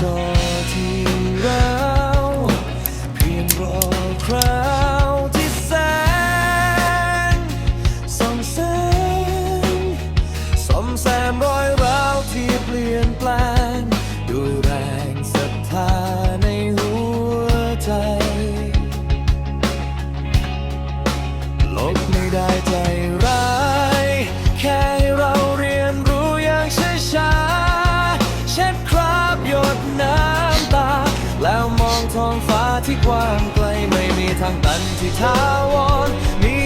door. ท้องฟ้าที่กว้างไกลไม่มีทางตันที่ท้าวรมี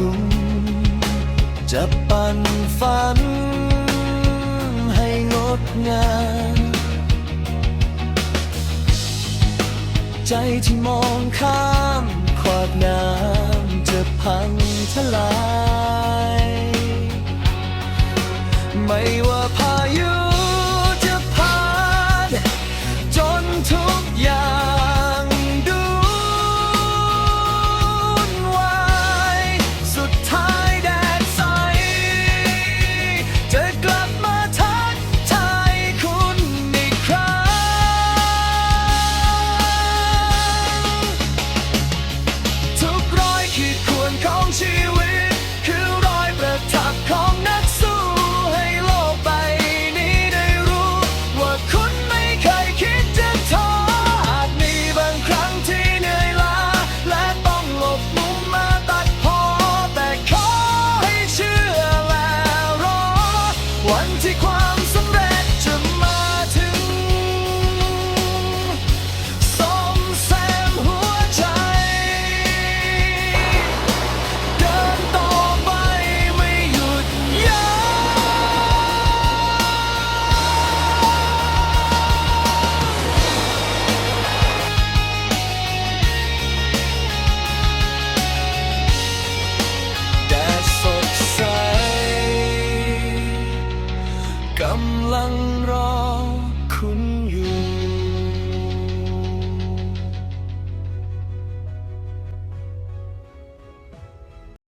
รุง จะปั่นฝัน ให้งดงาม ใจที่มองข้าม